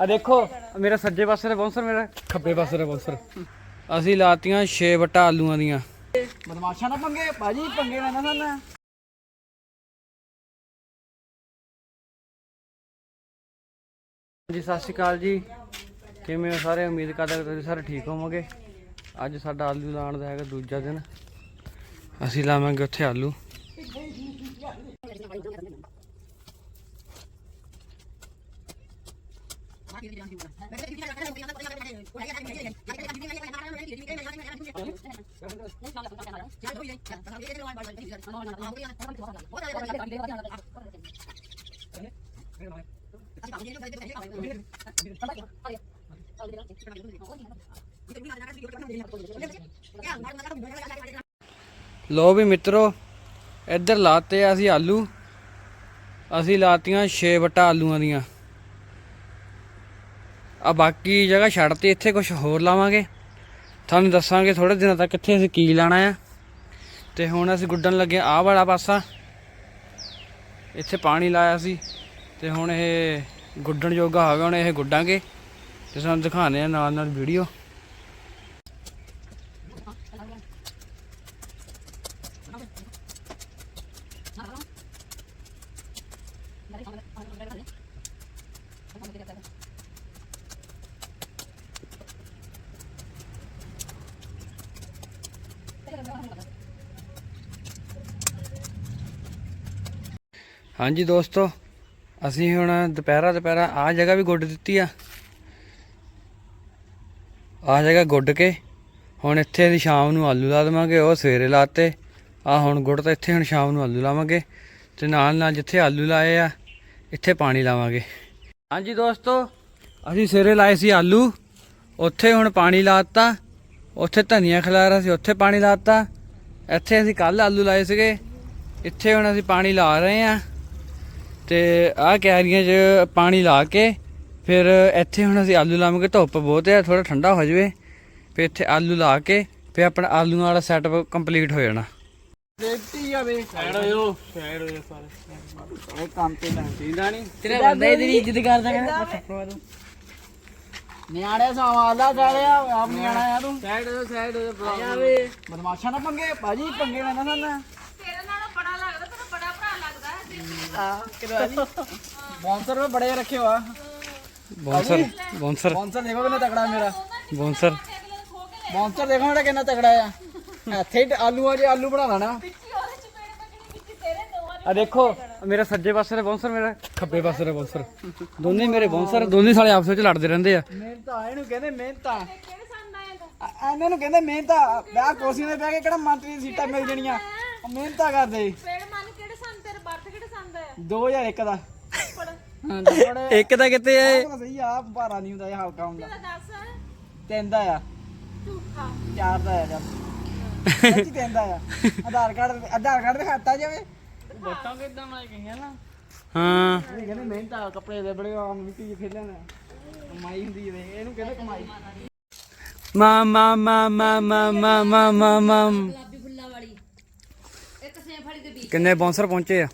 ਆ ਦੇਖੋ ਮੇਰਾ ਸੱਜੇ ਪਾਸੇ ਦਾ ਬੌਂਸਰ ਮੇਰਾ। ਖੱਬੇ ਪਾਸੇ ਦਾ ਬੌਂਸਰ। ਅਸੀਂ ਲਾਤੀਆਂ 6 ਵਟਾ ਆਲੂਆਂ ਦੀਆਂ। ਬਦਮਾਸ਼ਾਂ ਨਾ ਪੰਗੇ ਭਾਜੀ ਪੰਗੇ ਲੈਣਾ ਨਾ ਜੀ ਸਤਿ ਸ਼੍ਰੀ ਅਕਾਲ ਜੀ। ਕਿਵੇਂ ਹੋ ਸਾਰੇ? ਉਮੀਦ ਕਰਦਾ ਕਿ ਤੁਸੀਂ ਸਾਰੇ ਠੀਕ ਹੋਵੋਗੇ। ਅੱਜ ਸਾਡਾ ਆਲੂ ਲਾਉਣ ਦਾ ਹੈਗਾ ਦੂਜਾ ਦਿਨ। ਅਸੀਂ ਲਾਵਾਂਗੇ ਉੱਥੇ ਆਲੂ। ਲੋ ਵੀ ਮਿੱਤਰੋ ਇੱਧਰ ਲਾਤੇ ਆ ਅਸੀਂ ਆਲੂ। ਅਸੀਂ ਲਾਤੀਆਂ 6 ਵਟਾ ਆਲੂਆਂ ਦੀਆਂ। ਆ ਬਾਕੀ ਜਗ੍ਹਾ ਛੱਡਤੀ ਇੱਥੇ ਕੁਝ ਹੋਰ ਲਾਵਾਂਗੇ। ਤੁਹਾਨੂੰ ਦੱਸਾਂਗੇ ਥੋੜੇ ਦਿਨਾਂ ਤੱਕ ਕਿੱਥੇ ਅਸੀਂ ਕੀ ਲਾਣਾ ਆ। ਤੇ ਹੁਣ ਅਸੀਂ ਗੁੱਡਣ ਲੱਗੇ ਆਹ ਵਾਲਾ ਪਾਸਾ। ਇੱਥੇ ਪਾਣੀ ਲਾਇਆ ਸੀ ਤੇ ਹੁਣ ਇਹ ਗੁੱਡਣ ਜੋਗਾ ਹੋ ਗਿਆ, ਹੁਣ ਇਹ ਗੁੱਡਾਂਗੇ। ਤੇ ਤੁਹਾਨੂੰ ਦਿਖਾਣੇ ਆ ਨਾਲ ਨਾਲ ਵੀਡੀਓ। ਹਾਂਜੀ ਦੋਸਤੋ, ਅਸੀਂ ਹੁਣ ਦੁਪਹਿਰਾ ਦੁਪਹਿਰਾ ਆ ਜਗ੍ਹਾ ਵੀ ਗੁੱਡ ਦਿੱਤੀ ਆ। ਆ ਜਗ੍ਹਾ ਗੁੱਡ ਕੇ ਹੁਣ ਇੱਥੇ ਅਸੀਂ ਸ਼ਾਮ ਨੂੰ ਆਲੂ ਲਾ ਦੇਵਾਂਗੇ, ਉਹ ਸਵੇਰੇ ਲਾਤੇ। ਆ ਹੁਣ ਗੁੱਡ ਤਾਂ ਇੱਥੇ ਹੁਣ ਸ਼ਾਮ ਨੂੰ ਆਲੂ ਲਾਵਾਂਗੇ ਤੇ ਨਾਲ ਨਾਲ ਜਿੱਥੇ ਆਲੂ ਲਾਏ ਆ, ਇੱਥੇ ਪਾਣੀ ਲਾਵਾਂਗੇ। ਹਾਂਜੀ ਦੋਸਤੋ, ਅਸੀਂ ਸਵੇਰੇ ਲਾਏ ਸੀ ਆਲੂ, ਉੱਥੇ ਹੁਣ ਪਾਣੀ ਲਾਤਾ, ਉੱਥੇ ਧਨੀਆ ਖਿਲਾਰਾ ਸੀ, ਉੱਥੇ ਪਾਣੀ ਲਾਤਾ। ਇੱਥੇ ਅਸੀਂ ਕੱਲ ਆਲੂ ਲਾਏ ਸੀਗੇ, ਇੱਥੇ ਹੁਣ ਅਸੀਂ ਪਾਣੀ ਲਾ ਰਹੇ ਆ। ਤੇ ਆਹ ਕਿਆਰੀਆਂ 'ਚ ਪਾਣੀ ਲਾ ਕੇ ਫਿਰ ਇੱਥੇ ਹੁਣ ਅਸੀਂ ਆਲੂ ਲਾਵਾਂਗੇ ਧੁੱਪ ਬਹੁਤ ਹੈ ਥੋੜਾ ਠੰਡਾ ਹੋ ਜਾਵੇ। ਫਿਰ ਇੱਥੇ ਆਲੂ ਲਾ ਕੇ ਫਿਰ ਆਪਣਾ ਆਲੂਆਂ ਵਾਲਾ ਸੈਟਅਪ ਕੰਪਲੀਟ ਹੋ ਜਾਣਾ। ਸੇਫਟੀ ਆ ਵੇ। ਸਾਈਡ ਹੋਇਓ ਸਾਈਡ ਹੋਇਓ ਸਾਰੇ। ਇਹ ਕੰਮ ਤੇ ਨਾ ਦੀਦਾ ਨਹੀਂ ਤੇਰਾ ਬੰਦਾ ਇਹਦੀ ਇੱਜ਼ਤ ਕਰਦਾ ਕਹਿੰਦਾ ਨਿਆਣੇ ਸਵਾਲਾ ਸਾਲਿਆ ਆਪ ਨਿਆਣਾ ਆ ਤੂੰ। ਸਾਈਡ ਹੋ ਸਾਈਡ ਹੋ ਬਦਮਾਸ਼ਾਂ ਨਾ ਪੰਗੇ ਭਾਜੀ ਪੰਗੇ ਲੈਣਾ ਨਾ बॉन्सर में बड़े रखे हुआ बॉन्सर बॉन्सर बॉन्सर देखो कितना तगड़ा है मेरा बॉन्सर बॉन्सर देखो मेरा कितना तगड़ा है थेट आलू वाले आलू बना ना ਆ ਦੇਖੋ ਮੇਰਾ ਸੱਜੇ ਪਾਸੇ ਦਾ ਬੌਂਸਰ ਮੇਰਾ ਖੱਬੇ ਪਾਸੇ ਦਾ ਬੌਂਸਰ ਦੋਨੇ ਮੇਰੇ ਬੌਂਸਰ ਦੋਨੇ ਸਾਲੇ ਆਪਸ ਵਿੱਚ ਲੜਦੇ ਰਹਿੰਦੇ ਆ। ਮਿਹਨਤਾਂ ਇਹਨੂੰ ਕਹਿੰਦੇ ਮਿਹਨਤਾਂ ਇਹਨਾਂ ਨੂੰ ਕਹਿੰਦੇ ਮਿਹਨਤਾਂ ਵਿਆਹ ਕੋਸੀਆਂ ਦੇ ਬਹਿ ਕੇ ਕਿਹੜਾ ਮੰਤਰੀ ਦੀਆਂ ਸੀਟਾਂ ਮਿਲ ਜਣੀਆਂ। ਮਿਹਨਤਾਂ ਕਰਦੇ। 2001 ਦਾ। ਪੜ ਹਾਂ ਥੋੜੇ ਇੱਕ ਤਾਂ ਕਿਤੇ ਐ ਸਹੀ ਆ ਭਾਰਾ ਨਹੀਂ ਹੁੰਦਾ ਇਹ ਹਲਕਾ ਹੁੰਦਾ ਦੱਸ। ਤਿੰਨ ਦਾ ਆ। ਝੂਠਾ। ਚਾਰ ਦਾ ਆ ਜਾਂ ਸੱਚੀ ਤਿੰਨ ਦਾ ਆ। ਆਧਾਰ ਕਾਰਡ ਆਧਾਰ ਕਾਰਡ ਦਿਖਾਤਾ ਜਾਵੇ। ਵੋਟਾਂ ਕਿਦਾਂ ਮੈਂ ਗਈਆਂ ਨਾ? ਹਾਂ। ਇਹ ਕਹਿੰਦੇ ਮਿਹਨਤਾਂ ਕੱਪੜੇ ਦੇ ਬੜੇ ਆਮ ਮਿੱਟੀ 'ਚ ਖੇਲਣ। ਕਮਾਈ ਹੁੰਦੀ ਹੈ ਇਹਨੂੰ ਕਹਿੰਦੇ ਕਮਾਈ। ਮਾ ਮਾ ਮਾ ਮਾ ਮਾ ਮਾ ਮਾ ਮਾ ਮਾ। ਗੁਲਾਬੀ ਫੁੱਲਾਂ ਵਾਲੀ। ਇੱਕ ਸੇਫੜੀ ਦੇ ਬੀਜ। ਕਿੰਨੇ ਬੌਂਸਰ ਪਹੁੰਚੇ ਆ?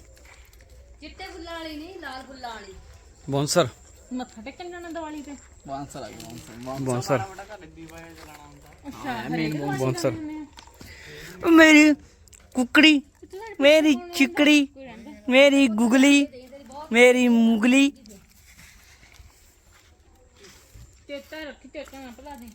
ਵਾਲੀ ਨਹੀਂ ਲਾਲ ਫੁੱਲਾਂ ਵਾਲੀ। ਬੌਂਸਰ। ਮੱਥਾ ਟੇਕਣ ਜਾਣਾ ਦੀਵਾਲੀ ਤੇ? ਬਾਂਸਰ ਆ ਗਿਆ ਬੌਂਸਰ। ਬੌਂਸਰ। ਮੇਰੀ ਕੁਕੜੀ ਮੇਰੀ ਚਿਕੜੀ ਮੇਰੀ ਗੁਗਲੀ ਮੇਰੀ ਮੁਗਲੀ। ਚੇਤਾ ਰੱਖੀ ਚੇਤਾ ਨਾ ਭੁਲਾ ਦੇ।